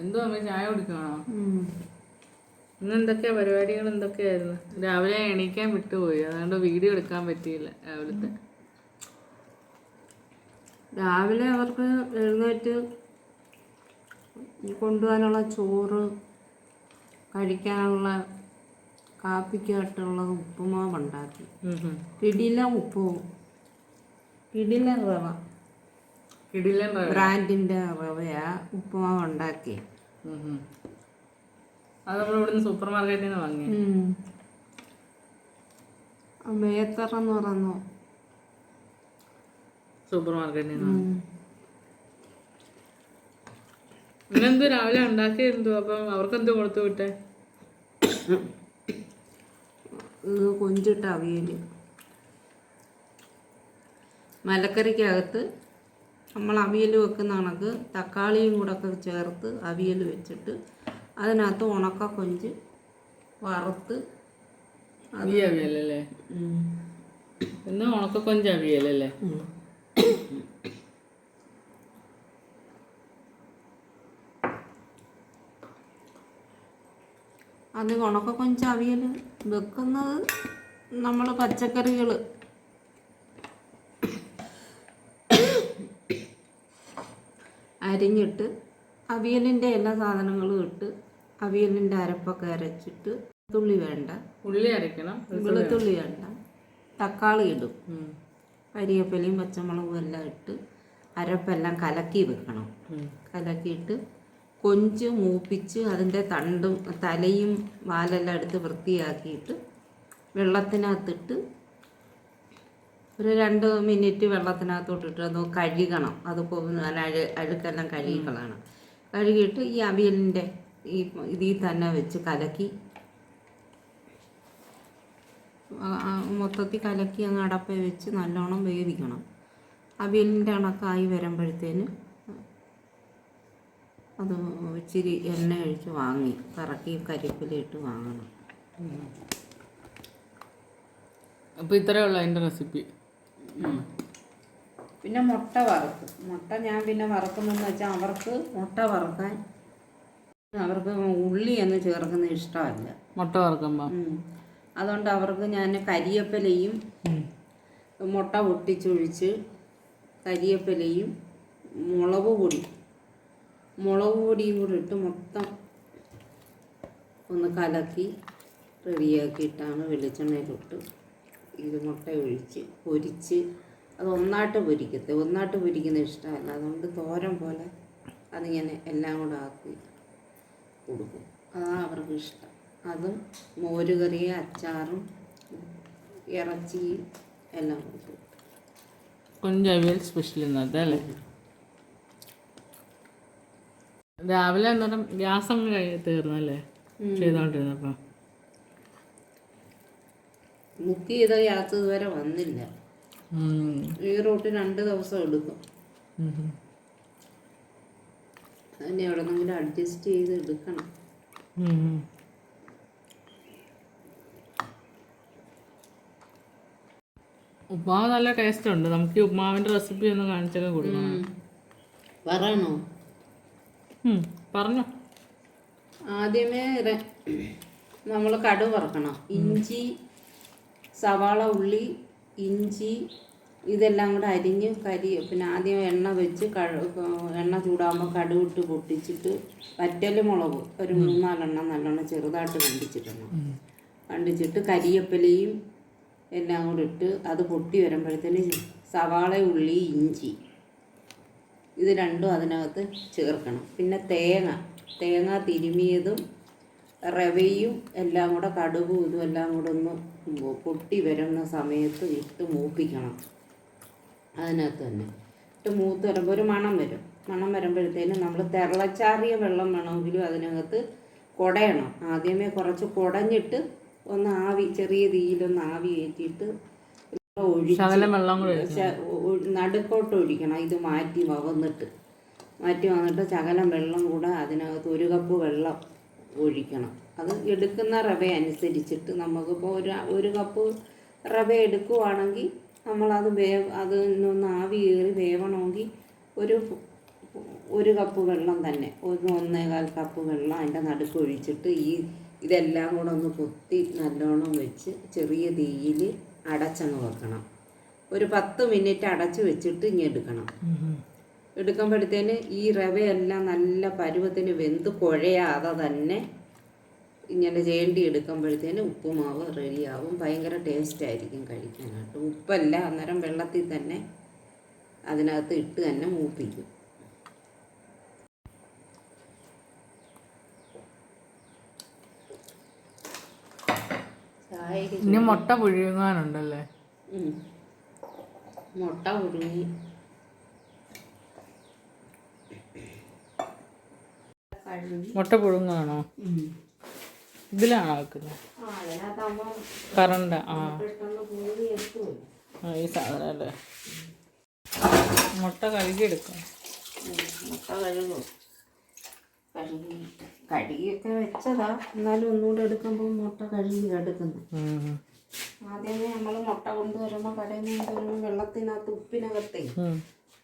എന്തോ അമ്മ ചായ കുടിക്കണോ ഇന്ന് എന്തൊക്കെയാ പരിപാടികൾ എന്തൊക്കെയായിരുന്നു? രാവിലെ എണീക്കാൻ വിട്ടുപോയി. അതുകൊണ്ട് വീഡിയോ എടുക്കാൻ പറ്റിയില്ല രാവിലത്തെ. രാവിലെ അവർക്ക് എഴുന്നേറ്റ് കൊണ്ടുപോകാനുള്ള ചോറ് കഴിക്കാനുള്ള കാപ്പിക്കായിട്ടുള്ള ഉപ്പുമാവ് ഉണ്ടാക്കി. ഇടില ഉപ്പും. ഇടില റവ. ബ്രാൻഡിന്റെ റവയാ. ഉപ്പുമാവ് ഉണ്ടാക്കി. അത് നമ്മൾ ഇവിടുന്ന് സൂപ്പർ മാർക്കറ്റിൽ നിന്ന് വാങ്ങി മേത്തറ എന്ന് പറഞ്ഞു. സൂപ്പർ മാർക്കറ്റിൽ നിന്ന് ഇന്നെന്ത് രാവിലെ ഉണ്ടാക്കി എന്തോ? അപ്പം അവർക്ക് എന്തോ കൊടുത്തു വിട്ടെ? കൊഞ്ചിട്ട അവിയൽ മലക്കറിക്കകത്ത് നമ്മൾ അവിയൽ വെക്കുന്ന കണക്ക് തക്കാളിയും കൂടെ ഒക്കെ ചേർത്ത് അവിയൽ വെച്ചിട്ട് അതിനകത്ത് ഉണക്ക കൊഞ്ച് വറുത്ത് അവിയ അവിയലല്ലേ? ഇന്ന് ഉണക്ക കൊഞ്ച് അവിയലല്ലേ അത് ഉണക്ക കൊഞ്ച് അവിയൽ വെക്കുന്നത് നമ്മൾ പച്ചക്കറികൾ അരിഞ്ഞിട്ട് അവിയലിന്റെ എല്ലാ സാധനങ്ങളും ഇട്ട് അവിയലിന്റെ അരപ്പൊക്കെ അരച്ചിട്ട് തുള്ളി വേണ്ട. ഉള്ളി അരയ്ക്കണം വെളുത്തുള്ളി വേണ്ട. തക്കാളി ഇടും. കരിയേപ്പിലയും പച്ചമുളകും എല്ലാം ഇട്ട് അരപ്പെല്ലാം കലക്കി വെക്കണം. കലക്കിയിട്ട് കൊഞ്ച് മൂപ്പിച്ച് അതിന്റെ തണ്ടും തലയും വാലെല്ലാം എടുത്ത് വൃത്തിയാക്കിയിട്ട് വെള്ളത്തിനകത്തിട്ട് ഒരു രണ്ട് മിനിറ്റ് വെള്ളത്തിനകത്തോട്ടിട്ട് അത് കഴുകണം. അത് നല്ല അഴു അഴുക്കെല്ലാം കഴുകിക്കളയണം കഴുകിയിട്ട് ഈ അവിയലിന്റെ ഈ ഇതിൽ തന്നെ വെച്ച് കലക്കി. മൊത്തത്തിൽ കലക്കി അങ്ങ് അടപ്പ വെച്ച് നല്ലോണം വേവിക്കണം. അവിയലിന്റെ അണക്കായി വരുമ്പോഴത്തേന് അത് ഇച്ചിരി എണ്ണ ഒഴിച്ച് വാങ്ങി. കറക്കി കരിപ്പിലിട്ട് വാങ്ങണം. അപ്പോൾ ഇത്രയേ ഉള്ളൂ അതിന്റെ റെസിപ്പി പിന്നെ മുട്ട വറുക്കും. മുട്ട ഞാൻ പിന്നെ വറുക്കുന്നതെന്ന് വെച്ചാൽ അവർക്ക് മുട്ട വറുക്കാൻ അവർക്ക് ഉള്ളി എന്ന് ചേർക്കുന്നത് ഇഷ്ടമല്ല. മുട്ട വറുക്കുമ്പോൾ അതുകൊണ്ട് അവർക്ക് ഞാൻ കരിയപ്പലയും മുട്ട പൊട്ടിച്ചൊഴിച്ച് കരിയപ്പലയും മുളക് പൊടി മുളക് പൊടിയും കൂടി ഇട്ട് മൊത്തം ഒന്ന് കലക്കി റെഡിയാക്കിയിട്ടാണ് വെളിച്ചെണ്ണയിലിട്ട് ഇത് മുട്ട ഒഴിച്ച് പൊരിച്ച്. അത് ഒന്നായിട്ട് പൊരിക്കത്തെ. ഒന്നായിട്ട് പൊരിക്കുന്ന ഇഷ്ടമല്ല. അതുകൊണ്ട് തോരൻ പോലെ അതിങ്ങനെ എല്ലാം കൂടെ ആക്കി കൊടുക്കും. അതാണ് അവർക്ക് ഇഷ്ടം. അതും മോരുകറി അച്ചാറും ഇറച്ചിയും എല്ലാം കൊടുക്കും. കൊഞ്ച് അവിയൽ സ്പെഷ്യൽ ഇന്നത്തെ അല്ലേ? രാവിലെ അന്നേരം ഗ്യാസ് അങ്ങ് തീർന്നല്ലേ? ചെയ്തോണ്ടിരുന്നപ്പോ. ബുക്ക് ചെയ്ത യാത്ര ഇതുവരെ വന്നില്ല. ഈ റൂട്ട് രണ്ട് ദിവസം എടുക്കും. അതിന് എവിടെന്നെങ്കിലും അഡ്ജസ്റ്റ് ചെയ്ത് എടുക്കണം. ഉപ്മാവ് നല്ല ടേസ്റ്റ് ഉണ്ട്. നമുക്ക് ഈ ഉപ്മാവിന്റെ റെസിപ്പി ഒന്ന് കാണിച്ചൊക്കെ കൊടുക്കണം. പറയണോ? പറഞ്ഞോ. ആദ്യമേ നമ്മൾ കടു വറക്കണം. ഇഞ്ചി സവാള ഉള്ളി ഇഞ്ചി ഇതെല്ലാം കൂടെ അരിഞ്ഞ് കരി പിന്നെ ആദ്യം എണ്ണ വെച്ച് കഴ എണ്ണ ചൂടാകുമ്പോൾ കടുവിട്ട് പൊട്ടിച്ചിട്ട് വറ്റൽ മുളക് ഒരു മൂന്നാലെണ്ണം നല്ലോണം ചെറുതായിട്ട് കണ്ടിച്ചിട്ടുണ്ട്. കണ്ടിച്ചിട്ട് കരിയപ്പലയും എല്ലാം കൂടെ ഇട്ട് അത് പൊട്ടി വരുമ്പോഴത്തേന് സവാള ഉള്ളി ഇഞ്ചി ഇത് രണ്ടും അതിനകത്ത് ചേർക്കണം. പിന്നെ തേങ്ങ തേങ്ങ തിരുമിയതും റവയും എല്ലാം കൂടെ കടുകും ഇതും എല്ലാം കൂടെ ഒന്ന് പൊട്ടി വരുന്ന സമയത്ത് ഇട്ട് മൂപ്പിക്കണം. അതിനകത്ത് തന്നെ. ഇട്ട് മൂത്ത് വരുമ്പോൾ ഒരു മണം വരും. മണം വരുമ്പോഴത്തേനും നമ്മൾ തിളച്ചാറിയ വെള്ളം വേണമെങ്കിലും അതിനകത്ത് കുടയണം. ആദ്യമേ കുറച്ച് കുടഞ്ഞിട്ട് ഒന്ന് ആവി ചെറിയ തീയിലൊന്ന് ആവി കയറ്റിയിട്ട് ഒഴിച്ച്. ശ- നടുക്കോട്ട് ഒഴിക്കണം. ഇത് മാറ്റി വന്നിട്ട്. മാറ്റി വന്നിട്ട് ശകലം വെള്ളം കൂടെ അതിനകത്ത് ഒരു കപ്പ് വെള്ളം ഒഴിക്കണം. അത് എടുക്കുന്ന റവ അനുസരിച്ചിട്ട് നമുക്കിപ്പോൾ ഒരു ഒരു കപ്പ് റവ എടുക്കുവാണെങ്കിൽ നമ്മളത് വേ അത് ഒന്ന് ആവി കയറി വേവണമെങ്കിൽ ഒരു ഒരു കപ്പ് വെള്ളം തന്നെ ഒരു ഒന്നേകാൽ കപ്പ് വെള്ളം അതിന്റെ നടുക്ക് ഒഴിച്ചിട്ട് ഈ ഇതെല്ലാം കൂടെ ഒന്ന് കുത്തി നല്ലോണം വെച്ച് ചെറിയ തീയിൽ അടച്ചങ്ങ് വെക്കണം. ഒരു പത്ത് മിനിറ്റ് അടച്ച് വെച്ചിട്ട് ഇനി എടുക്കണം. എടുക്കുമ്പോഴത്തേന് ഈ റവയെല്ലാം നല്ല പരുവത്തിന് വെന്ത് കുഴയാതെ തന്നെ ഇങ്ങനെ ചേണ്ടി എടുക്കുമ്പോഴത്തേന് ഉപ്പുമാവ് റെഡിയാവും. ഭയങ്കര ടേസ്റ്റ് ആയിരിക്കും കഴിക്കാനായിട്ട്. ഉപ്പല്ല അന്നേരം വെള്ളത്തിൽ തന്നെ അതിനകത്ത് ഇട്ട് തന്നെ മൂപ്പിക്കും. ഇനി മുട്ട പുഴുങ്ങാനുണ്ടല്ലേ. മുട്ട പുഴുങ്ങി. മുട്ട പുഴുങ്ങാണോ. ഇതിലാണോ വെക്കുന്നത്? കറണ്ട് ആ. ഈ സാധനം അല്ലേ? മുട്ട കഴുകി കഴുകിയെടുക്കാം മുട്ട കഴുകും. കഴുകി കഴുകിയൊക്കെ വെച്ചതാ. എന്നാലും ഒന്നുകൂടെ എടുക്കുമ്പോൾ മുട്ട കഴുകി എടുക്കുന്നു. ഉം. ആദ്യമേ നമ്മൾ മുട്ട കൊണ്ടുവരുമ്പോൾ കടയിൽ നിന്ന് കൊണ്ടുവരുമ്പോൾ വെള്ളത്തിനകത്ത് ഉപ്പിനകത്തേ.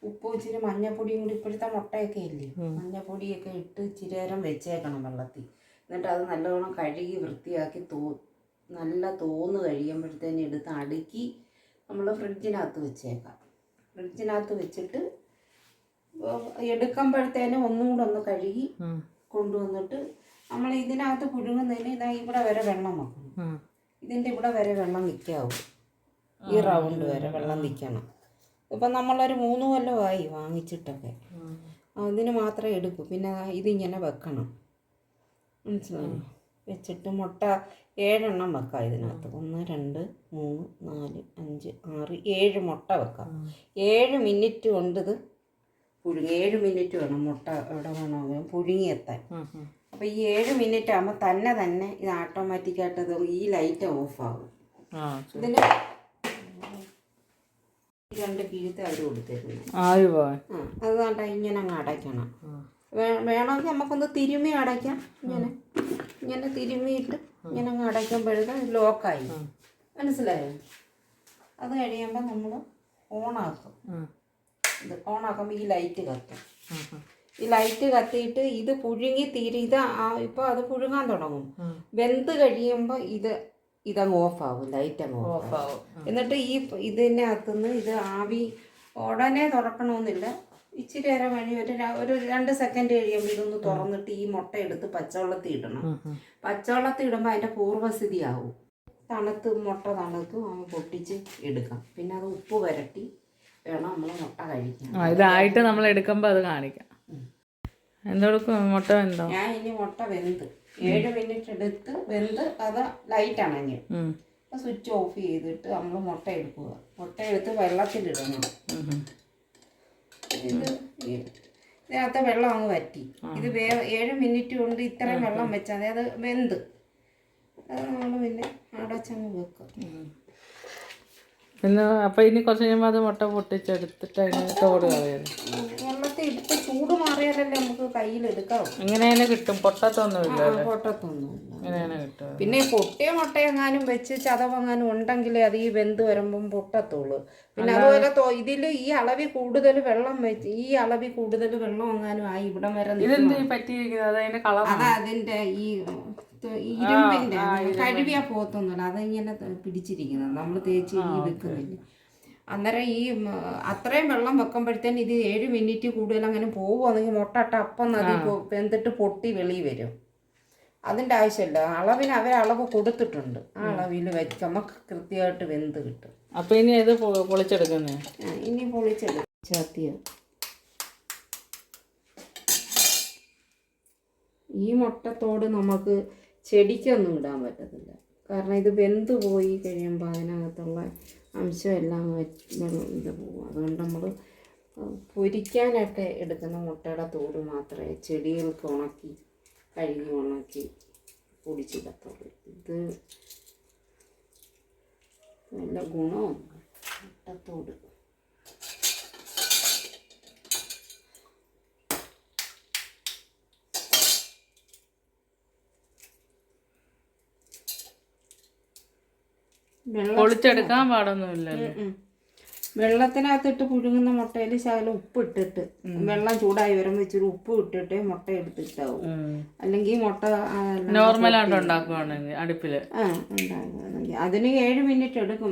ഉപ്പും ഇച്ചിരി മഞ്ഞപ്പൊടിയും കൂടി ഇപ്പോഴത്തെ മുട്ടയൊക്കെ ഇല്ലേ? മഞ്ഞപ്പൊടിയൊക്കെ ഇട്ട് ഇച്ചിരി നേരം വെച്ചേക്കണം വെള്ളത്തിൽ. എന്നിട്ട് അത് നല്ലോണം കഴുകി വൃത്തിയാക്കി തോ നല്ല തോന്ന് കഴിയുമ്പോഴത്തേനും എടുത്ത് അടുക്കി നമ്മൾ ഫ്രിഡ്ജിനകത്ത് വെച്ചേക്കാം. ഫ്രിഡ്ജിനകത്ത് വെച്ചിട്ട് എടുക്കുമ്പോഴത്തേനും ഒന്നും കൂടെ ഒന്ന് കഴുകി കൊണ്ടുവന്നിട്ട് നമ്മൾ ഇതിനകത്ത് പുഴുങ്ങുന്നതിന് ഇതാ ഇവിടെ വരെ വെള്ളം വെക്കണം. ഇതിന്റെ ഇവിടെ വരെ വെള്ളം നിൽക്കാവും ഈ റൗണ്ട് വരെ വെള്ളം നിൽക്കണം ഇപ്പം നമ്മളൊരു മൂന്ന് കൊല്ലമായി വാങ്ങിച്ചിട്ടൊക്കെ. അതിന് മാത്രമേ എടുക്കൂ. പിന്നെ ഇതിങ്ങനെ വെക്കണം. മനസ്സിലായോ? വെച്ചിട്ട് മുട്ട ഏഴെണ്ണം വെക്കാം ഇതിനകത്ത്. ഒന്ന് രണ്ട് മൂന്ന് നാല് അഞ്ച് ആറ് ഏഴ് മുട്ട വെക്കാം. ഏഴ് മിനിറ്റ് കൊണ്ട് ഇത് പുഴുങ്ങി. ഏഴ് മിനിറ്റ് വേണം മുട്ട എവിടെ വേണമെങ്കിലും പുഴുങ്ങിയെത്താൻ. അപ്പോൾ ഈ ഏഴ് മിനിറ്റ് ആകുമ്പോൾ തന്നെ തന്നെ ഇത് ഓട്ടോമാറ്റിക്കായിട്ട് ഈ ലൈറ്റ് ഓഫ് ആകും ആ ശരി. ഇതിന് രണ്ട് കീഴത്തെ അവർ കൊടുത്തേക്കുന്നത്. അത് കണ്ട ഇങ്ങനെ അങ്ങ് അടയ്ക്കണം. വേണമെങ്കിൽ നമുക്കൊന്ന് തിരുമ്മി അടയ്ക്കാം. ഇങ്ങനെ. ഇങ്ങനെ തിരുമ്മിയിട്ട് ഇങ്ങനെ അങ്ങ് അടയ്ക്കുമ്പോഴേക്കും ലോക്കായി. മനസ്സിലായോ? അത് കഴിയുമ്പോൾ നമ്മൾ ഓണാക്കും. ഇത് ഓണാക്കുമ്പോൾ ഈ ലൈറ്റ് കത്തും. ഈ ലൈറ്റ് കത്തിയിട്ട് ഇത് പുഴുങ്ങി തീരെ ഇത് ഇപ്പോൾ അത് പുഴുങ്ങാൻ തുടങ്ങും. വെന്ത് കഴിയുമ്പോൾ ഇത് ഇതങ്ങ് ഓഫാവും ലൈറ്റ് അങ്ങ് ഓഫ് ഓഫാവും. എന്നിട്ട് ഈ ഇതിനകത്തുനിന്ന് ഇത് ആവി ഉടനെ തുറക്കണമെന്നില്ല. ഇച്ചിരി അര മണി ഒരു ഒരു രണ്ട് സെക്കൻഡ് കഴിയുമ്പോൾ ഇതൊന്ന് തുറന്നിട്ട് ഈ മുട്ട എടുത്ത് പച്ചവെള്ളത്തിൽ ഇടണം. പച്ചവെള്ളത്തിൽ ഇടുമ്പോൾ അതിന്റെ പൂർവസ്ഥിതി ആവും തണുത്ത് മുട്ട തണുത്ത് അങ്ങ് പൊട്ടിച്ച് എടുക്കാം. പിന്നെ അത് ഉപ്പ് വരട്ടി വേണം നമ്മൾ മുട്ട കഴിക്കാൻ. ആ ഇതായിട്ട് നമ്മൾ എടുക്കുമ്പോൾ അത് കാണിക്കാം. എന്തെടുക്കും മുട്ട വെന്തോ? ഞാൻ ഇനി മുട്ട വെന്ത് ഏഴ് മിനിറ്റ് എടുത്ത് വെന്ത് അത് ലൈറ്റ് അണഞ്ഞു. സ്വിച്ച് ഓഫ് ചെയ്തിട്ട് നമ്മൾ മുട്ട എടുക്കുക. മുട്ട എടുത്ത് വെള്ളത്തിലിടണം. ഇതിനകത്തെ വെള്ളം അങ്ങ് വറ്റി. ഇത് വേ ഏഴ് മിനിറ്റ് കൊണ്ട് ഇത്രയും വെള്ളം വെച്ചാൽ അത് വെന്ത്. അത് നമ്മൾ പിന്നെ അടച്ചങ്ങ് വെക്കും. പിന്നെ അപ്പം ഇനി കുറച്ച് കഴിയുമ്പോൾ അത് മുട്ട പൊട്ടിച്ചെടുത്തിട്ട് അതിന് തോട് ഇട്ട് ചൂട് നമുക്ക് കയ്യിൽ ഇങ്ങനെ കിട്ടും. പൊട്ടത്തൊന്നുമില്ല പൊട്ടത്തൊന്നുമില്ല ഇങ്ങനെ കിട്ടും. പിന്നെ പൊട്ടിയ മുട്ടയെങ്ങാനും വെച്ച് ചതവെങ്ങാനും ഉണ്ടെങ്കിൽ അത് ഈ വെന്ത് വരുമ്പം പൊട്ടത്തുള്ളൂ. പിന്നെ അതുപോലെ ഇതിൽ ഇതിൽ ഈ അളവിൽ കൂടുതൽ വെള്ളം വെച്ച് ഈ അളവിൽ കൂടുതൽ വെള്ളം എങ്ങാനും ആയി ഇവിടം വരെ അത് അതിന്റെ ഈ ഇരുമ്പിന്റെ കഴുകിയാ പോത്തൊന്നുമില്ല അതിങ്ങനെ പിടിച്ചിരിക്കുന്നത്. നമ്മൾ തേച്ച് ഈ വെക്കുന്നില്ല. അന്നേരം ഈ അത്രയും വെള്ളം വെക്കുമ്പോഴത്തേന് ഇത് ഏഴ് മിനിറ്റ് കൂടുതൽ അങ്ങനെ പോകുവാണെങ്കിൽ മുട്ടട്ട അപ്പം നദി വെന്തിട്ട് പൊട്ടി വെളി വരും. അതിന്റെ ആവശ്യമില്ല. അളവിന് അവർ അളവ് കൊടുത്തിട്ടുണ്ട്. ആ അളവിൽ വെച്ച് നമുക്ക് കൃത്യമായിട്ട് വെന്ത് കിട്ടും. അപ്പം ഇനി ഇത് പൊളിച്ചെടുക്കുന്നത് പൊളിച്ചെടുക്കുന്നേ? ഇനി പൊളിച്ചെടുക്കും ചാത്തിയ. ഈ മുട്ടത്തോട് നമുക്ക് ചെടിക്കൊന്നും ഇടാൻ പറ്റത്തില്ല. കാരണം ഇത് വെന്ത് പോയി കഴിയുമ്പോൾ അതിനകത്തുള്ള അംശമെല്ലാം എല്ലാം ഇത് പോകും. അതുകൊണ്ട് നമ്മൾ പൊരിക്കാനൊക്കെ എടുക്കുന്ന മുട്ടയുടെ തോട് മാത്രമേ ചെടികൾക്ക് ഉണക്കി കഴുകി ഉണക്കി പൊടിച്ചിടത്തുള്ളൂ. ഇത് നല്ല ഗുണമുണ്ട് മുട്ടത്തോട്. പൊളിച്ചെടുക്കാൻ പാടൊന്നുമില്ലല്ലോ. വെള്ളത്തിനകത്തിട്ട് പുഴുങ്ങുന്ന മുട്ടയിൽ ശകലം ഉപ്പ് ഇട്ടിട്ട് വെള്ളം ചൂടായി വരുമ്പോൾ ഇച്ചിരി ഉപ്പ് ഇട്ടിട്ട് മുട്ട എടുത്തിട്ടാവും അല്ലെങ്കിൽ മുട്ട നോർമലായിട്ട് ഉണ്ടാക്കുവാണെങ്കിൽ അടുപ്പിൽ. ആ അതിന് ഏഴ് മിനിറ്റ് എടുക്കും.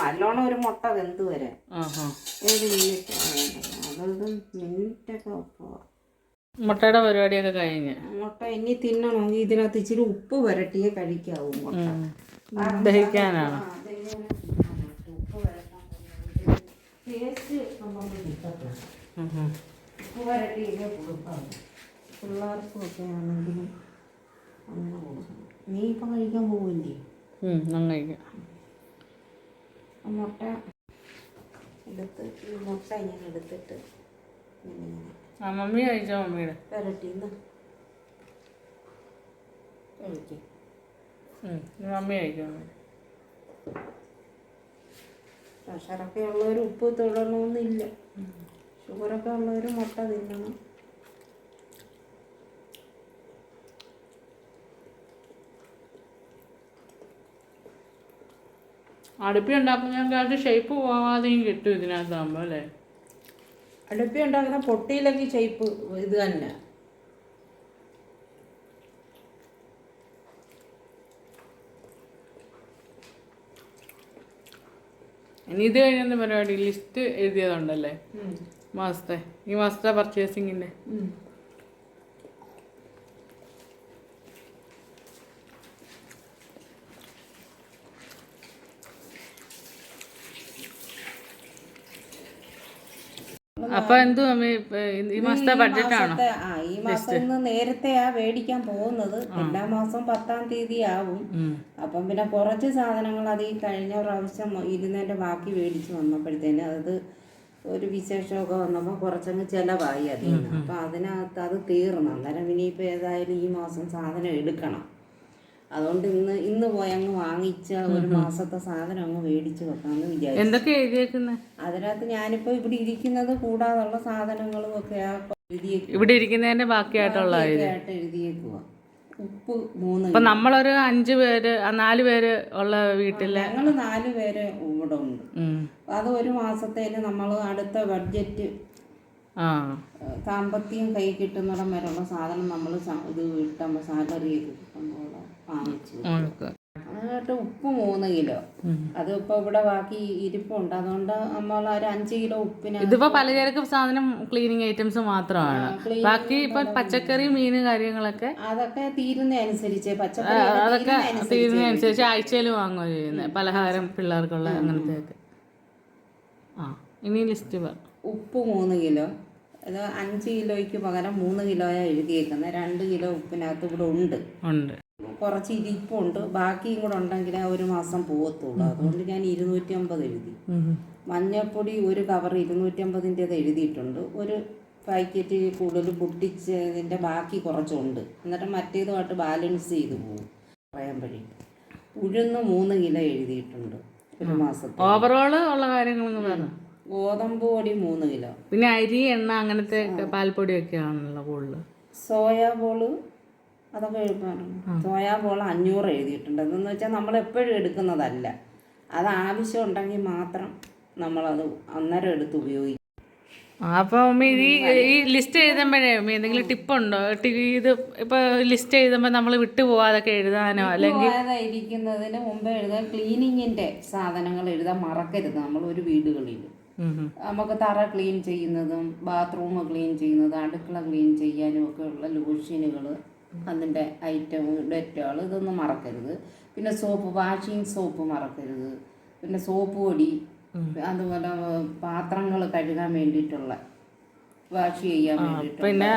നല്ലോണം ഒരു മുട്ട വെന്ത് വരാൻ. ആഹാ. ഏഴ് മിനിറ്റ് അതൊരു മിനിറ്റൊക്കെ പോവാം മുട്ടയുടെ പരിപാടിയൊക്കെ കഴിഞ്ഞ്. മുട്ട ഇനി തിന്നണമെങ്കിൽ ഇതിനകത്ത് ഇച്ചിരി ഉപ്പ് വരട്ടിയേ കഴിക്കാവൂ മുട്ട. ദഹിക്കാനാണ്? ആ, അതിങ്ങനെ തിന്നാനായിട്ട് ഉപ്പ് വരട്ടാൻ ടേസ്റ്റ് നമുക്ക് കിട്ടത്തില്ല ഉം ഉം. ഉപ്പ് വരട്ടിയൊക്കെ കൊടുക്കാം പിള്ളേർക്കും ഒക്കെ ആണെങ്കിലും അങ്ങനെ കൊടുക്കണം നീ ഇപ്പം കഴിക്കാൻ പോവില്ലേ നന്നായിരിക്കും മുട്ട എടുത്ത് ഈ മുട്ട ഇങ്ങനെ എടുത്തിട്ട് ആ മമ്മി കഴിച്ചോ മമ്മിയുടെ പുരട്ടിന്ന് കഴിക്കും മമ്മി കഴിക്കും മമ്മി പ്രഷറൊക്കെ ഉള്ളവർ ഉപ്പ് തൊടണമെന്നില്ല ഷുഗറൊക്കെ ഉള്ളവർ മുട്ട തിന്നണം. അടുപ്പി ഉണ്ടാക്കുമ്പോൾ അത് ഷേപ്പ് പോവാതെയും കിട്ടും ഇതിനകത്താകുമ്പോൾ അല്ലേ? അടുപ്പി ഉണ്ടാക്കുന്ന പൊട്ടിയിലേക്ക് ഷേപ്പ് ഇത് തന്നെ. ഇനി ഇത് കഴിഞ്ഞ പരിപാടി? ലിസ്റ്റ് എഴുതിയതുണ്ടല്ലേ? മാസത്തെ. ഈ മാസത്തെ പർച്ചേസിങ്ങിന്റെ അപ്പൊ എന്തു ഈ മാസത്തെ ബഡ്ജറ്റ് ആണോ? ആ ഈ മാസം നേരത്തെയാ മേടിക്കാൻ പോകുന്നത് എല്ലാ മാസം പത്താം തീയതി ആവും. അപ്പം പിന്നെ കുറച്ച് സാധനങ്ങൾ അത് ഈ കഴിഞ്ഞ പ്രാവശ്യം ഇരുന്നതിന്റെ ബാക്കി മേടിച്ച് വന്നപ്പോഴത്തേന് അത് ഒരു വിശേഷമൊക്കെ വന്നപ്പോൾ കുറച്ചങ്ങ് ചിലവായി അതിൽ നിന്ന് അപ്പം അതിനകത്ത് അത് തീർന്നു. അന്നേരം ഇനിയിപ്പോൾ ഏതായാലും ഈ മാസം സാധനം എടുക്കണം. അതുകൊണ്ട് ഇന്ന് ഇന്ന് പോയി അങ്ങ് വാങ്ങിച്ച ഒരു മാസത്തെ സാധനം അങ്ങ് മേടിച്ചു വെക്കാമെന്ന് വിചാരിച്ചു. എന്തൊക്കെ എഴുതിയേക്കുന്നത് അതിനകത്ത് ഞാനിപ്പോ ഇവിടെ ഇരിക്കുന്നത് കൂടാതുള്ള സാധനങ്ങളും ഒക്കെ ഇവിടെ ഇരിക്കുന്നതിന്റെ ബാക്കിയായിട്ടുള്ള എഴുതിയേക്കുക ഉപ്പ് മൂന്ന് അപ്പൊ നമ്മളൊരു അഞ്ചു പേര് നാല് പേര് ഉള്ള വീട്ടിൽ ഞങ്ങൾ നാല് പേര് ഇവിടെ ഉണ്ട്. അത് ഒരു മാസത്തേന് നമ്മൾ അടുത്ത ബഡ്ജറ്റ് സാമ്പത്തികം കൈ കിട്ടുന്നിടം വരെയുള്ള സാധനം നമ്മൾ ഇത് കിട്ടുമ്പോൾ സാലറി കിട്ടുമ്പോൾ വാങ്ങിച്ചു. ഉപ്പ് മൂന്ന് കിലോ. അതിപ്പോ അത് ഇപ്പോൾ ഇവിടെ ബാക്കി ഇരിപ്പുണ്ട്. അതുകൊണ്ട് നമ്മൾ ഒരു അഞ്ച് കിലോ ഉപ്പിന് ഇതിപ്പോ പലചരക്ക് സാധനം ക്ലീനിങ് ഐറ്റംസ് മാത്രമാണ്. ബാക്കി ഇപ്പൊ പച്ചക്കറി മീൻ കാര്യങ്ങളൊക്കെ അതൊക്കെ തീരുന്ന അനുസരിച്ച് പച്ചക്കറി അതൊക്കെ തീരുന്നതനുസരിച്ച് ആഴ്ചയിൽ വാങ്ങുക ചെയ്യുന്നത് പലഹാരം പിള്ളേർക്കുള്ള അങ്ങനത്തെക്ക് ആ ഇനി ലിസ്റ്റ് പറ. ഉപ്പ് മൂന്ന് കിലോ. അത് അഞ്ച് കിലോയ്ക്ക് പകരം മൂന്ന് കിലോയാണ് എഴുതിയേക്കുന്നത് രണ്ട് കിലോ ഉപ്പിനകത്ത് ഇവിടെ ഉണ്ട്. ഉണ്ട്. കുറച്ച് ഇരിപ്പുണ്ട്. ബാക്കിയും കൂടെ ഉണ്ടെങ്കിൽ ഒരു മാസം പോകത്തുള്ളൂ അതുകൊണ്ട് ഞാൻ ഇരുന്നൂറ്റി അമ്പത് എഴുതി. മഞ്ഞൾപ്പൊടി ഒരു കവർ ഇരുന്നൂറ്റി അമ്പതിന്റെത് എഴുതിയിട്ടുണ്ട്. ഒരു പാക്കറ്റ് കൂടുതൽ പൊട്ടിച്ചതിന്റെ ബാക്കി കുറച്ചുണ്ട്. എന്നിട്ട് മറ്റേതുമായിട്ട് ബാലൻസ് ചെയ്ത് പോകും പറയുമ്പോഴേ. ഉഴുന്ന് മൂന്ന് കിലോ എഴുതിയിട്ടുണ്ട്. ഒരു മാസത്തെ. ഓവറോൾ ഉള്ള കാര്യങ്ങളൊന്നും പറഞ്ഞു ഗോതമ്പ് പൊടി മൂന്ന് കിലോ. പിന്നെ അരി എണ്ണ അങ്ങനത്തെ പാൽപ്പൊടിയൊക്കെ ആണല്ലോ കൂടുതൽ സോയാ ബോൾ അതൊക്കെ സോയാ ബോൾ അഞ്ഞൂറ് എഴുതിയിട്ടുണ്ട്. അതെന്ന് വെച്ചാൽ നമ്മൾ എപ്പോഴും എടുക്കുന്നതല്ല. അത് ആവശ്യം ഉണ്ടെങ്കിൽ മാത്രം നമ്മളത് അന്നേരം എടുത്ത് ഉപയോഗിക്കും. അപ്പൊ ഈ ഈ ലിസ്റ്റ് എഴുതുമ്പോഴേ എന്തെങ്കിലും ടിപ്പ് ഉണ്ടോ ടി- ഇത് ഇപ്പൊ ലിസ്റ്റ് എഴുതുമ്പോ നമ്മൾ വിട്ടു പോവാതൊക്കെ എഴുതാനോ? അല്ലെങ്കിൽ ഇരിക്കുന്നതിന് മുമ്പ് എഴുതാൻ ക്ലീനിങ്ങിന്റെ സാധനങ്ങൾ എഴുതാൻ മറക്കരുത്. നമ്മൾ ഒരു വീടുകളിൽ. നമുക്ക് തറ ക്ലീൻ ചെയ്യുന്നതും ബാത്റൂം ക്ലീൻ ചെയ്യുന്നതും അടുക്കള ക്ലീൻ ചെയ്യാനും ഒക്കെ ഉള്ള ലോഷനുകൾ അതിന്റെ ഐറ്റം ഡെറ്റോൾ ഇതൊന്നും മറക്കരുത്. പിന്നെ സോപ്പ് വാഷിംഗ് സോപ്പ് മറക്കരുത്. പിന്നെ സോപ്പ് പൊടി അതുപോലെ പാത്രങ്ങൾ കഴുകാൻ വേണ്ടിയിട്ടുള്ള വാഷ് ചെയ്യാൻ പിന്നെ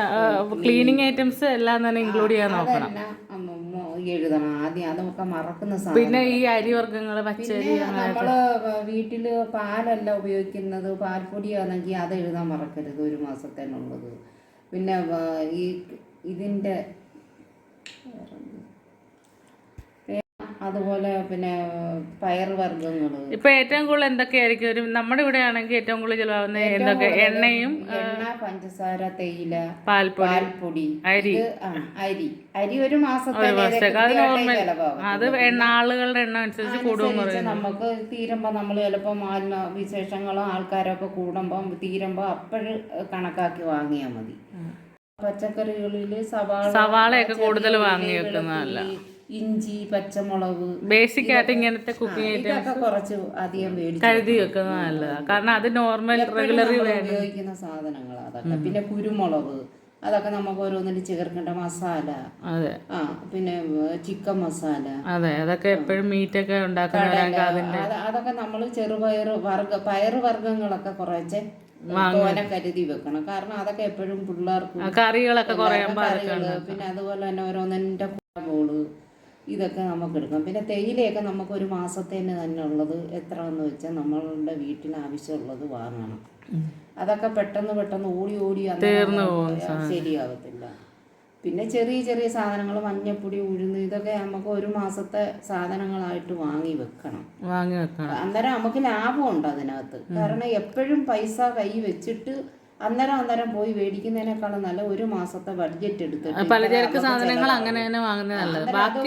ക്ലീനിങ് ഐറ്റംസ് എല്ലാം തന്നെ ഇൻക്ലൂഡ് ചെയ്യാൻ നോക്കണം. എഴുതണം. ആദ്യം അതൊക്കെ മറക്കുന്ന സാധനം. പിന്നെ ഈ അരി വർഗങ്ങൾ പച്ചരി നമ്മൾ വീട്ടിൽ പാലല്ല ഉപയോഗിക്കുന്നത് പാൽപ്പൊടിയാണെങ്കിൽ അത് എഴുതാൻ മറക്കരുത് ഒരു മാസത്തേനുള്ളത്. പിന്നെ ഈ ഇതിന്റെ അതുപോലെ പിന്നെ പയർ വർഗങ്ങൾ ഇപ്പൊ ഏറ്റവും കൂടുതൽ എന്തൊക്കെയായിരിക്കും? ഒരു നമ്മുടെ ഇവിടെ ആണെങ്കിൽ ഏറ്റവും കൂടുതൽ ചിലവാകുന്ന എന്തൊക്കെ? എണ്ണയും എണ്ണ പഞ്ചസാര തേയില പാൽപ്പൊടി. പാൽപ്പൊടി. അരി. അരി. അരി ഒരു മാസത്തെ അത് ആളുകളുടെ എണ്ണം അനുസരിച്ച് കൂടും നമുക്ക് തീരുമ്പോൾ നമ്മൾ ചിലപ്പോൾ മാലിന്യ വിശേഷങ്ങളും ആൾക്കാരൊക്കെ കൂടുമ്പോൾ തീരുമ്പോൾ അപ്പോഴ് കണക്കാക്കി വാങ്ങിയാൽ മതി. പച്ചക്കറികളിൽ സവാള സവാളയൊക്കെ കൂടുതൽ വാങ്ങി വെക്കുന്നതല്ല. ഇഞ്ചി പച്ചമുളക് ബേസിക് ആയിട്ട് ഇങ്ങനത്തെ കുക്കിംഗ് ഇതൊക്കെ കുറച്ച് അധികം കരുതി വെക്കുന്നത് നല്ലതാണ് കാരണം അത് നോർമൽ റെഗുലറി ഉപയോഗിക്കുന്ന സാധനങ്ങൾ അതൊക്കെ. പിന്നെ കുരുമുളക് അതൊക്കെ നമുക്ക് ഓരോന്നിന് ചേർക്കേണ്ട മസാല. അതെ. ആ പിന്നെ ചിക്കൻ മസാല. അതെ അതൊക്കെ എപ്പോഴും മീറ്റ് ഒക്കെ അത് അതൊക്കെ നമ്മൾ ചെറുപയർ വർഗ പയറ് വർഗങ്ങളൊക്കെ കുറച്ച് തോനെ കരുതി വെക്കണം. കാരണം അതൊക്കെ എപ്പോഴും പിള്ളേർക്ക് കറികളൊക്കെ കറികൾ പിന്നെ അതുപോലെ തന്നെ ഓരോന്നിന്റെ ബോൾ ഇതൊക്കെ നമുക്ക് എടുക്കാം പിന്നെ തേയിലയൊക്കെ നമുക്ക് ഒരു മാസത്തേന് തന്നെ ഉള്ളത് എത്ര എന്ന് വെച്ചാൽ നമ്മളുടെ വീട്ടിൽ ആവശ്യമുള്ളത് വാങ്ങണം അതൊക്കെ പെട്ടെന്ന് പെട്ടെന്ന് ഓടി ഓടി ശരിയാവത്തില്ല. പിന്നെ ചെറിയ ചെറിയ സാധനങ്ങൾ മഞ്ഞപ്പൊടി ഉഴുന്ന് ഇതൊക്കെ നമുക്ക് ഒരു മാസത്തെ സാധനങ്ങളായിട്ട് വാങ്ങി വെക്കണം. വാങ്ങി വെക്കണം. അന്നേരം നമുക്ക് ലാഭമുണ്ട് അതിനകത്ത്. കാരണം എപ്പോഴും പൈസ കൈ വെച്ചിട്ട് അന്നേരം അന്നേരം പോയി മേടിക്കുന്നതിനേക്കാളും നല്ല ഒരു മാസത്തെ ബഡ്ജറ്റ് എടുത്തിട്ട് പലചരക്ക് സാധനങ്ങൾ അങ്ങനെ തന്നെ വാങ്ങുന്നത് അത്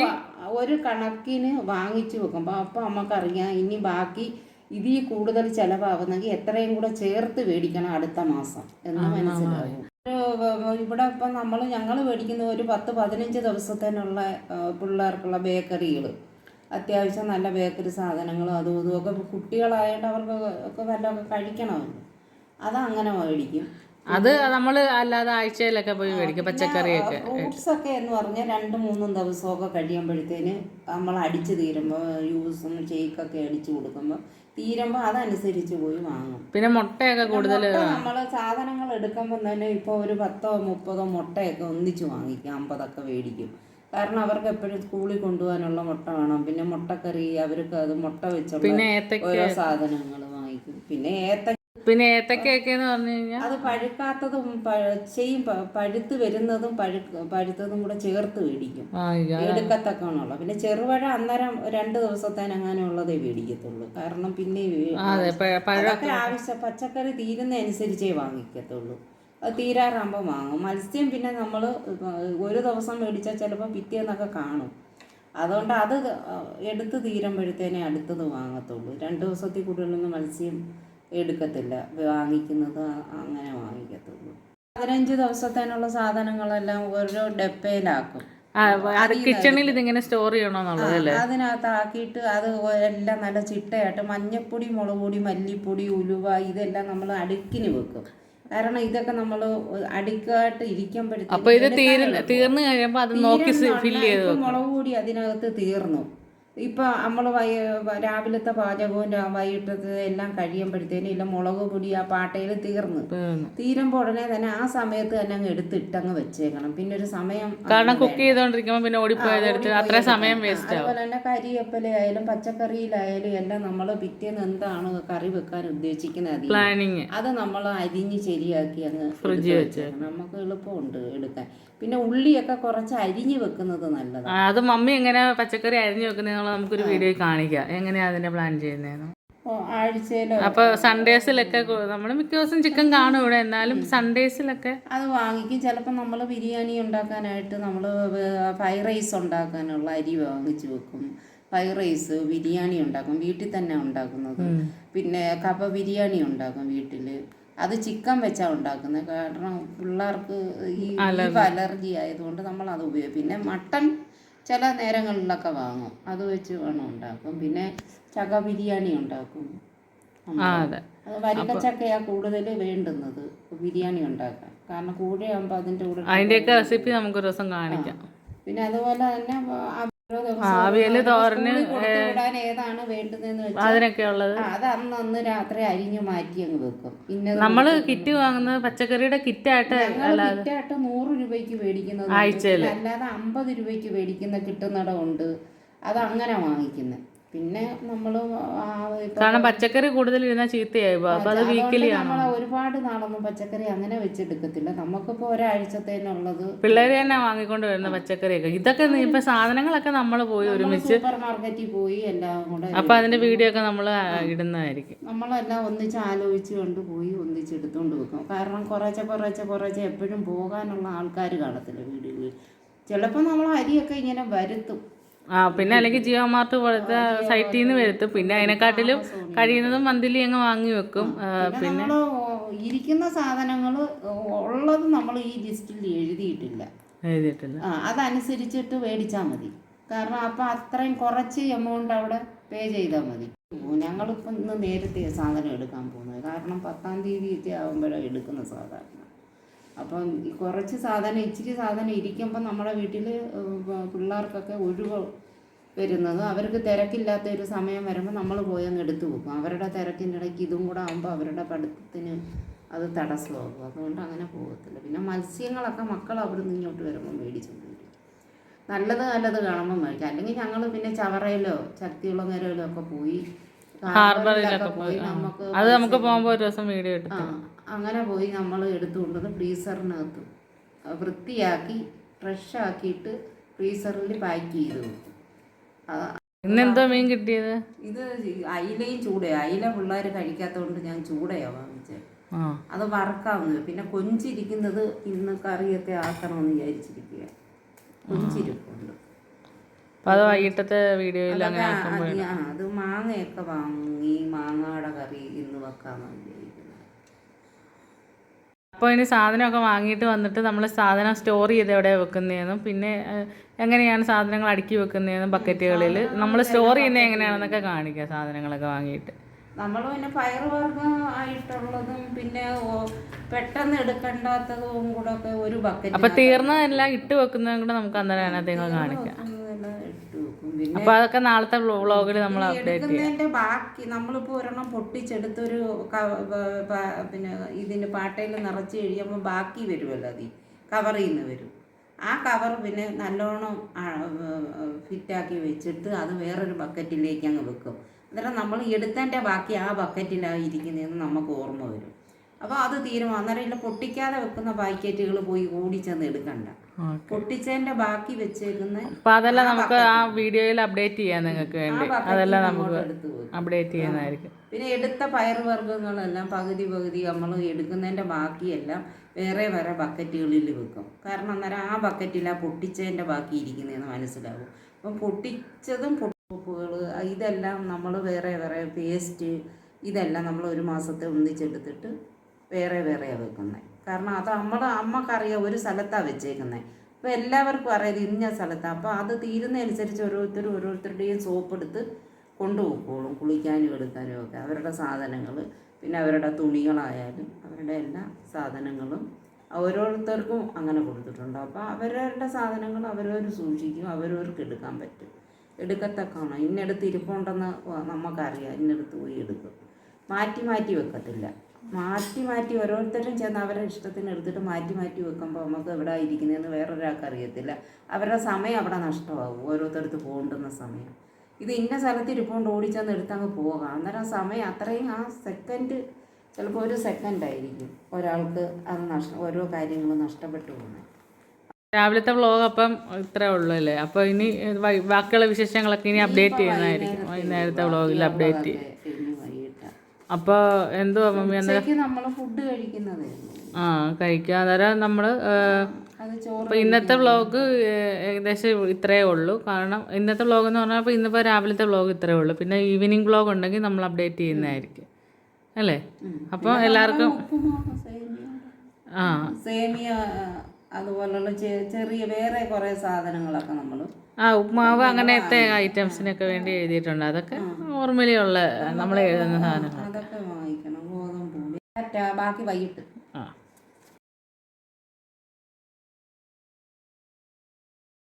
ഒരു കണക്കിന് വാങ്ങിച്ചു വെക്കുമ്പോൾ അപ്പം നമുക്കറിയാം ഇനി ബാക്കി ഇതിൽ കൂടുതൽ ചിലവാകുന്നെങ്കിൽ എത്രയും കൂടെ ചേർത്ത് മേടിക്കണം അടുത്ത മാസം എന്ന് മനസ്സിലാവും. ഇവിടെ ഇപ്പം നമ്മൾ ഞങ്ങൾ മേടിക്കുന്ന ഒരു പത്ത് പതിനഞ്ച് ദിവസത്തേനുള്ള പിള്ളേർക്കുള്ള ബേക്കറികൾ അത്യാവശ്യം നല്ല ബേക്കറി സാധനങ്ങളും അതും ഇതും ഒക്കെ കുട്ടികളായതുകൊണ്ട് അവർക്ക് ഒക്കെ വല്ലതൊക്കെ കഴിക്കണമല്ലോ. അതങ്ങനെ മേടിക്കും. അത് നമ്മൾ അല്ലാതെ ആഴ്ചയിലൊക്കെ പോയി മേടിക്കും പച്ചക്കറിയൊക്കെ ഫ്രൂട്ട്സ് ഒക്കെ എന്ന് പറഞ്ഞാൽ രണ്ട് മൂന്നും ദിവസമൊക്കെ കഴിയുമ്പോഴത്തേന് നമ്മൾ അടിച്ച് തീരുമ്പോൾ ജ്യൂസും ഷേക്കൊക്കെ അടിച്ചു കൊടുക്കുമ്പോൾ തീരുമ്പോൾ അതനുസരിച്ച് പോയി വാങ്ങും. പിന്നെ മുട്ടയൊക്കെ കൂടുതൽ നമ്മൾ സാധനങ്ങൾ എടുക്കുമ്പോൾ തന്നെ ഇപ്പോൾ ഒരു പത്തോ മുപ്പതോ മുട്ടയൊക്കെ ഒന്നിച്ച് വാങ്ങിക്കും അമ്പതൊക്കെ മേടിക്കും. കാരണം അവർക്ക് എപ്പോഴും സ്കൂളിൽ കൊണ്ടുപോകാനുള്ള മുട്ട വേണം. പിന്നെ മുട്ടക്കറി അവർക്ക് അത് മുട്ട വെച്ചുള്ള ഓരോ സാധനങ്ങൾ വാങ്ങിക്കും. പിന്നെ ഏത്ത പിന്നെ ഏത്തക്കയൊക്കെ എന്ന് പറഞ്ഞു കഴിഞ്ഞാൽ അത് പഴുക്കാത്തതും പഴച്ചയും പഴുത്ത് വരുന്നതും പഴുക്ക് പഴുത്തതും കൂടെ ചേർത്ത് മേടിക്കും എടുക്കത്തക്കണുള്ള പിന്നെ ചെറുപഴ അന്നേരം രണ്ട് അങ്ങനെ ഉള്ളതേ മേടിക്കത്തുള്ളൂ കാരണം പിന്നെ പഴം അതൊക്കെ ആവശ്യം പച്ചക്കറി തീരുന്ന അനുസരിച്ചേ വാങ്ങിക്കത്തുള്ളൂ. അത് തീരാറാകുമ്പോൾ വാങ്ങും. മത്സ്യം പിന്നെ നമ്മൾ ഒരു ദിവസം മേടിച്ചാൽ ചിലപ്പോൾ പിറ്റേന്നൊക്കെ കാണും. അതുകൊണ്ട് അത് എടുത്ത് തീരുമ്പോഴത്തേനെ അടുത്തത് വാങ്ങത്തുള്ളൂ. രണ്ട് ദിവസത്തിൽ കൂടുതലൊന്നും മത്സ്യം എടുക്കത്തില്ല. വാങ്ങിക്കുന്നത് അങ്ങനെ വാങ്ങിക്കത്തുള്ളൂ. പതിനഞ്ച് ദിവസത്തേനുള്ള സാധനങ്ങളെല്ലാം ഓരോ ഡപ്പയിലാക്കും. കിച്ചണിൽ ഇതിങ്ങനെ സ്റ്റോർ ചെയ്യണമെന്നുള്ളത് അതിനകത്ത് ആക്കിയിട്ട് അത് എല്ലാം നല്ല ചിട്ടയായിട്ട് മഞ്ഞപ്പൊടി മുളക് പൊടി മല്ലിപ്പൊടി ഉലുവ ഇതെല്ലാം നമ്മൾ അടുക്കിന് വെക്കും. കാരണം ഇതൊക്കെ നമ്മൾ അടുക്കായിട്ട് ഇരിക്കുമ്പോഴത്തേക്കും അപ്പൊ ഇത് തീർന്ന് തീർന്നു കഴിയുമ്പോ അത് നോക്കി ഫില്ല് ചെയ്ത് മുളക് പൊടി അതിനകത്ത് തീർന്നു. ഇപ്പം നമ്മൾ വൈ രാവിലത്തെ പാചകവും വൈകിട്ടത്തെ എല്ലാം കഴിയുമ്പോഴത്തേനും ഇല്ല മുളക് പൊടി ആ പാട്ടയിൽ തീർന്നു. തീരുമ്പോൾ ഉടനെ തന്നെ ആ സമയത്ത് തന്നെ അങ്ങ് എടുത്തിട്ടങ്ങ് വെച്ചേക്കണം. പിന്നെ ഒരു സമയം കാരണം കുക്ക് ചെയ്തോണ്ടിരിക്കുമ്പോൾ പിന്നെ ഓടിപ്പോയത് അത്ര സമയം വേസ്റ്റ് അതുപോലെ തന്നെ കരിയപ്പലായാലും പച്ചക്കറിയിലായാലും എല്ലാം നമ്മൾ പിറ്റേന്ന് എന്താണ് കറി വെക്കാൻ ഉദ്ദേശിക്കുന്നത് പ്ലാനിങ് അത് നമ്മൾ അരിഞ്ഞ് ശരിയാക്കി അങ്ങ് ഫ്രിഡ്ജിൽ വെച്ചേക്കണം. നമുക്ക് എളുപ്പമുണ്ട് എടുക്കാൻ. പിന്നെ ഉള്ളിയൊക്കെ കുറച്ച് അരിഞ്ഞു വെക്കുന്നത് നല്ലതാണ് അത് മമ്മി എങ്ങനെ പച്ചക്കറി അരിഞ്ഞു വെക്കുന്നതെന്നുള്ള നമുക്കൊരു വീഡിയോ കാണിക്കാം. എങ്ങനെയാ അതിന്റെ പ്ലാൻ ചെയ്യുന്നതെന്ന് ആഴ്ചയിലോ? അപ്പൊ സൺഡേസിലൊക്കെ നമ്മൾ മിക്ക ദിവസം ചിക്കൻ കാണും ഇവിടെ. എന്നാലും സൺഡേസിലൊക്കെ അത് വാങ്ങിക്കും. ചിലപ്പോൾ നമ്മൾ ബിരിയാണി ഉണ്ടാക്കാനായിട്ട് നമ്മൾ ഫ്രൈഡ് റൈസ് ഉണ്ടാക്കാനുള്ള അരി വാങ്ങിച്ചു വെക്കും. ഫ്രൈഡ് റൈസ് ബിരിയാണി ഉണ്ടാക്കും. വീട്ടിൽ തന്നെ ഉണ്ടാക്കുന്നത്. പിന്നെ കപ്പ ബിരിയാണി ഉണ്ടാക്കും വീട്ടിൽ അത് ചിക്കൻ വെച്ചാ ഉണ്ടാക്കുന്നത് കാരണം പിള്ളേർക്ക് ഈ അലർജി. ആയതുകൊണ്ട് നമ്മൾ അത് ഉപയോഗിക്കും. പിന്നെ മട്ടൺ ചില നേരങ്ങളിലൊക്കെ വാങ്ങും. അത് വെച്ച് വേണം ഉണ്ടാക്കും. പിന്നെ ചക ബിരിയാണി ഉണ്ടാക്കും. അത്. വരിക്കച്ചക്കയാ കൂടുതൽ വേണ്ടുന്നത്. ബിരിയാണി ഉണ്ടാക്കാൻ. കാരണം കൂടെയാകുമ്പോൾ അതിന്റെ കൂടെ അതിന്റെയൊക്കെ റെസിപ്പി നമുക്ക് ഒരു ദിവസം കാണിക്കാം. പിന്നെ അതുപോലെ തന്നെ അവർക്ക് തോരന് ഏതാണ് വേണ്ടതെന്ന് അതിനൊക്കെ ഉള്ളത്. അത് അന്ന് അന്ന് രാത്രി അരിഞ്ഞു മാറ്റി അങ്ങ് വെക്കും. പിന്നെ നമ്മൾ കിറ്റ് വാങ്ങുന്നത് പച്ചക്കറിയുടെ കിറ്റായിട്ട് കിറ്റായിട്ട് നൂറ് രൂപയ്ക്ക് മേടിക്കുന്നത് അല്ലാതെ അമ്പത് രൂപയ്ക്ക് മേടിക്കുന്ന കിട്ടുന്നിടമുണ്ട് അത് അങ്ങനെ വാങ്ങിക്കുന്നത് പിന്നെ നമ്മൾ കാരണം പച്ചക്കറി കൂടുതൽ ഇരുന്നാൽ ചീത്തയായി അപ്പൊ അത് വീക്കിലി നമ്മൾ ഒരുപാട് നാളൊന്നും പച്ചക്കറി അങ്ങനെ വെച്ചെടുക്കത്തില്ല. നമുക്കിപ്പോ ഒരാഴ്ചത്തേനുള്ളത് പിള്ളേര് തന്നെ വാങ്ങിക്കൊണ്ട് വരുന്ന പച്ചക്കറിയൊക്കെ. ഇതൊക്കെ ഇപ്പൊ സാധനങ്ങളൊക്കെ നമ്മൾ പോയി ഒരുമിച്ച് സൂപ്പർ മാർക്കറ്റിൽ പോയി എല്ലാം കൂടെ അപ്പൊ അതിന്റെ വീഡിയോ ഒക്കെ നമ്മൾ ഇടുന്നതായിരിക്കും. നമ്മളെല്ലാം ഒന്നിച്ച് ആലോചിച്ച് കൊണ്ട് പോയി ഒന്നിച്ച് എടുത്തുകൊണ്ട് വെക്കും. കാരണം കുറേശ്ശെ കുറേശ്ശെ കുറേശ്ശെ എപ്പോഴും പോകാനുള്ള ആൾക്കാർ കാണത്തില്ല വീടുകളിൽ. ചിലപ്പോൾ നമ്മൾ അരിയൊക്കെ ഇങ്ങനെ വരുത്തും. ആ പിന്നെ അല്ലെങ്കിൽ ജിയോ മാർട്ട് പോലത്തെ സൈറ്റിൽ നിന്ന് വരുത്തും. പിന്നെ അതിനെക്കാട്ടിലും കഴിയുന്നതും മന്തിലി അങ്ങ് വാങ്ങി വെക്കും. പിന്നെ ഇരിക്കുന്ന സാധനങ്ങൾ ഉള്ളത് നമ്മൾ ഈ ലിസ്റ്റിൽ എഴുതിയിട്ടില്ല. എഴുതിയിട്ടില്ല. അതനുസരിച്ചിട്ട് മേടിച്ചാൽ മതി. കാരണം അപ്പം അത്രയും കുറച്ച് എമൗണ്ട് അവിടെ പേ ചെയ്താൽ മതി. ഞങ്ങളിപ്പം ഇന്ന് നേരത്തെ സാധനം എടുക്കാൻ പോകുന്നത്. കാരണം പത്താം തീയതി ആകുമ്പോഴാണ് എടുക്കുന്ന സാധാരണ അപ്പം കുറച്ച് സാധനം ഇച്ചിരി സാധനം ഇരിക്കുമ്പോൾ നമ്മുടെ വീട്ടിൽ പിള്ളേർക്കൊക്കെ ഒഴിവ് വരുന്നത്. അവർക്ക് തിരക്കില്ലാത്ത ഒരു സമയം വരുമ്പോൾ നമ്മൾ പോയി അങ്ങ് എടുത്തു പോകും അവരുടെ തിരക്കിന്റെ ഇടയ്ക്ക് ഇതും കൂടെ ആകുമ്പോൾ അവരുടെ പഠിത്തത്തിന് അത് തടസ്സമാകും. അതുകൊണ്ട് അങ്ങനെ പോകത്തില്ല. പിന്നെ മത്സ്യങ്ങളൊക്കെ മക്കൾ അവിടുന്ന് ഇങ്ങോട്ട് വരുമ്പോൾ വരും. നല്ലത് നല്ലത് കാണുമ്പോൾ മേടിക്കാം. അല്ലെങ്കിൽ ഞങ്ങൾ പിന്നെ ചവറയിലോ ശക്തികുളങ്ങരയിലോ ഒക്കെ പോയി ഹാർബറിലൊക്കെ പോയി നമുക്ക് അത് നമുക്ക് പോകുമ്പോൾ ഒരു ദിവസം വീഡിയോ എടുത്തു അങ്ങനെ പോയി നമ്മൾ എടുത്തുകൊണ്ടത് ഫ്രീസറിനകത്ത്. വൃത്തിയാക്കി ഫ്രഷ് ആക്കിയിട്ട് ഫ്രീസറിൽ പാക്ക് ചെയ്തു ആ, ഇന്നെന്തോ മീൻ കിട്ടിയത്? ഇത് അയിലയും ചൂടയോ അയില പിള്ളേർ കഴിക്കാത്തതുകൊണ്ട് ഞാൻ ചൂടയോ വാങ്ങിച്ചത് അത് വറക്കാവുന്നത്. പിന്നെ കൊഞ്ചിരിക്കുന്നത് ഇന്ന് കറിയൊക്കെ ആക്കണമെന്ന് വിചാരിച്ചിരിക്കുക കൊഞ്ചിരിപ്പുണ്ട്. അത് വൈകിട്ടത്തെ വീഡിയോയിൽ അത് മാങ്ങയൊക്കെ വാങ്ങി മാങ്ങയുടെ കറി ഇന്ന് വെക്കാമെന്ന് വിചാരിക്കുന്നത് അപ്പോൾ ഇനി സാധനമൊക്കെ വാങ്ങിയിട്ട് വന്നിട്ട് നമ്മൾ സാധനം സ്റ്റോർ ചെയ്ത് എവിടെയാണ് വെക്കുന്നതെന്നും പിന്നെ എങ്ങനെയാണ് സാധനങ്ങൾ അടുക്കി വെക്കുന്നതെന്നും ബക്കറ്റുകളിൽ നമ്മൾ സ്റ്റോർ ചെയ്യുന്നത് എങ്ങനെയാണെന്നൊക്കെ കാണിക്കുക സാധനങ്ങളൊക്കെ വാങ്ങിയിട്ട്. നമ്മൾ പിന്നെ പയറുവർഗം ആയിട്ടുള്ളതും പിന്നെ പെട്ടെന്ന് എടുക്കേണ്ടാത്തതും കൂടെ ഒക്കെ ഒരു ബക്കറ്റ് അപ്പോൾ തീർന്നതെല്ലാം ഇട്ട് വെക്കുന്നതും കൂടെ നമുക്ക് അന്നേരം അതിനകത്തേക്ക് കാണിക്കാം. അതൊക്കെ നാളത്തെ വ്ളോഗിൽ നമ്മൾ അപ്ഡേറ്റ് ചെയ്യാം. ബാക്കി നമ്മളിപ്പോൾ ഒരെണ്ണം പൊട്ടിച്ചെടുത്തൊരു പിന്നെ ഇതിന് പാട്ടയിൽ നിറച്ച് കഴിയുമ്പോൾ ബാക്കി വരുമല്ലോ അതി. കവറിൽ നിന്ന് വരും. ആ കവർ പിന്നെ നല്ലോണം ഫിറ്റാക്കി വെച്ചിട്ട് അത് വേറൊരു ബക്കറ്റിലേക്ക് അങ്ങ് വെക്കും. അന്നേരം നമ്മൾ എടുത്തതിന്റെ ബാക്കി ആ ബക്കറ്റിലാണ് ഇരിക്കുന്നതെന്ന് നമുക്ക് ഓർമ്മ വരും. അപ്പോൾ അത് തീരുമാനം. അന്നേരം ഇല്ല പൊട്ടിക്കാതെ വെക്കുന്ന പാക്കറ്റുകൾ പോയി ഓടിച്ചെന്ന് എടുക്കണ്ട. പൊട്ടിച്ചതിന്റെ ബാക്കി വെച്ചേക്കുന്ന അതെല്ലാം നമുക്ക് ആ വീഡിയോയിൽ അപ്ഡേറ്റ് ചെയ്യാം നിങ്ങൾക്ക് വേണ്ടി. അതെല്ലാം നമുക്ക് അപ്ഡേറ്റ് ചെയ്യുന്നതായിരിക്കും. പിന്നെ എടുത്ത പയറുവർഗങ്ങളെല്ലാം പകുതി പകുതി നമ്മൾ എടുക്കുന്നതിന്റെ ബാക്കിയെല്ലാം വേറെ വേറെ ബക്കറ്റുകളിൽ വെക്കും. കാരണം അന്നേരം ആ ബക്കറ്റിൽ ആ പൊട്ടിച്ചതിന്റെ ബാക്കി ഇരിക്കുന്നതെന്ന് മനസ്സിലാവും. അപ്പം പൊട്ടിച്ചതും പൊട്ടുകൾ ഇതെല്ലാം നമ്മൾ വേറെ വേറെ പേസ്റ്റ് ഇതെല്ലാം നമ്മൾ ഒരു മാസത്തെ ഒന്നിച്ചെടുത്തിട്ട് വേറെ വേറെയാണ് വെക്കുന്നത് കാരണം അത് നമ്മൾ അമ്മക്കറിയാം ഒരു സ്ഥലത്താണ് വെച്ചേക്കുന്നത് അപ്പോൾ എല്ലാവർക്കും അറിയാം ഇന്ന സ്ഥലത്താണ് അപ്പോൾ അത് തീരുന്നതനുസരിച്ച് ഓരോരുത്തരും ഓരോരുത്തരുടെയും സോപ്പ് എടുത്ത് കൊണ്ടുപോയിക്കോളും കുളിക്കാനും എടുക്കാനും ഒക്കെ. അവരുടെ സാധനങ്ങൾ പിന്നെ അവരുടെ തുണികളായാലും അവരുടെ എല്ലാ സാധനങ്ങളും ഓരോരുത്തർക്കും അങ്ങനെ കൊടുത്തിട്ടുണ്ട്. അപ്പോൾ അവരവരുടെ സാധനങ്ങൾ അവരവർ സൂക്ഷിക്കും അവരവർക്ക് എടുക്കാൻ പറ്റും. എടുക്കത്തക്കാണ് ഇന്നെടുത്ത് ഇരിപ്പുണ്ടെന്ന് നമുക്കറിയാം ഇന്നെടുത്ത് പോയി എടുക്കും. മാറ്റി മാറ്റി വെക്കത്തില്ല. മാറ്റി മാറ്റി ഓരോരുത്തരും ചെന്ന് അവരുടെ ഇഷ്ടത്തിന് എടുത്തിട്ട് മാറ്റി മാറ്റി വെക്കുമ്പോൾ നമുക്ക് എവിടെ ഇരിക്കുന്നതെന്ന് വേറൊരാൾക്ക് അറിയത്തില്ല. അവരുടെ സമയം അവിടെ നഷ്ടമാകും ഓരോരുത്തരത്ത് പോകേണ്ടുന്ന സമയം. ഇത് ഇന്ന സ്ഥലത്ത് ഇരിപ്പോണ്ട് ഓടിച്ചെന്ന് എടുത്തങ്ങ് പോകാം. അന്നേരം സമയം അത്രയും ആ സെക്കൻഡ് ചിലപ്പോൾ ഒരു സെക്കൻഡ് ആയിരിക്കും ഒരാൾക്ക് അത് നഷ്ട ഓരോ കാര്യങ്ങളും നഷ്ടപ്പെട്ടു പോകുന്നത്. രാവിലത്തെ വ്ലോഗ് അപ്പം ഇത്രേ ഉള്ളൂ അല്ലേ? അപ്പോൾ ഇനി ബാക്കിയുള്ള വിശേഷങ്ങളൊക്കെ ഇനി അപ്ഡേറ്റ് ചെയ്യുന്നതായിരിക്കും. വൈകുന്നേരത്തെ വ്ലോഗിൽ അപ്ഡേറ്റ് ചെയ്യും. അപ്പോൾ എന്തുവാ മമ്മി അന്നേരം? നമ്മൾ ഫുഡ് കഴിക്കുന്നത്. ആ കഴിക്കുക അന്നേരം നമ്മൾ അപ്പോൾ ഇന്നത്തെ വ്ളോഗ് ഏകദേശം ഇത്രയേ ഉള്ളൂ. കാരണം ഇന്നത്തെ വ്ളോഗ് എന്ന് പറഞ്ഞാൽ അപ്പോൾ ഇന്നിപ്പോൾ രാവിലത്തെ വ്ളോഗ് ഇത്രയേ ഉള്ളൂ. പിന്നെ ഈവനിങ് വ്ളോഗ് ഉണ്ടെങ്കിൽ നമ്മൾ അപ്ഡേറ്റ് ചെയ്യുന്നതായിരിക്കും. അല്ലേ? അപ്പോൾ എല്ലാവർക്കും ആ. സേമിയ അതുപോലുള്ള ചെറിയ വേറെ കുറേ സാധനങ്ങളൊക്കെ നമ്മൾ ആ ഉപ്മാവ് അങ്ങനത്തെ ഐറ്റംസിനൊക്കെ വേണ്ടി എഴുതിയിട്ടുണ്ട്. അതൊക്കെ നോർമലി ഉള്ള നമ്മൾ എഴുതുന്ന സാധനങ്ങൾ അതൊക്കെ വാങ്ങിക്കണം. ഗോതമ്പ് ബാക്കി വൈകിട്ട്.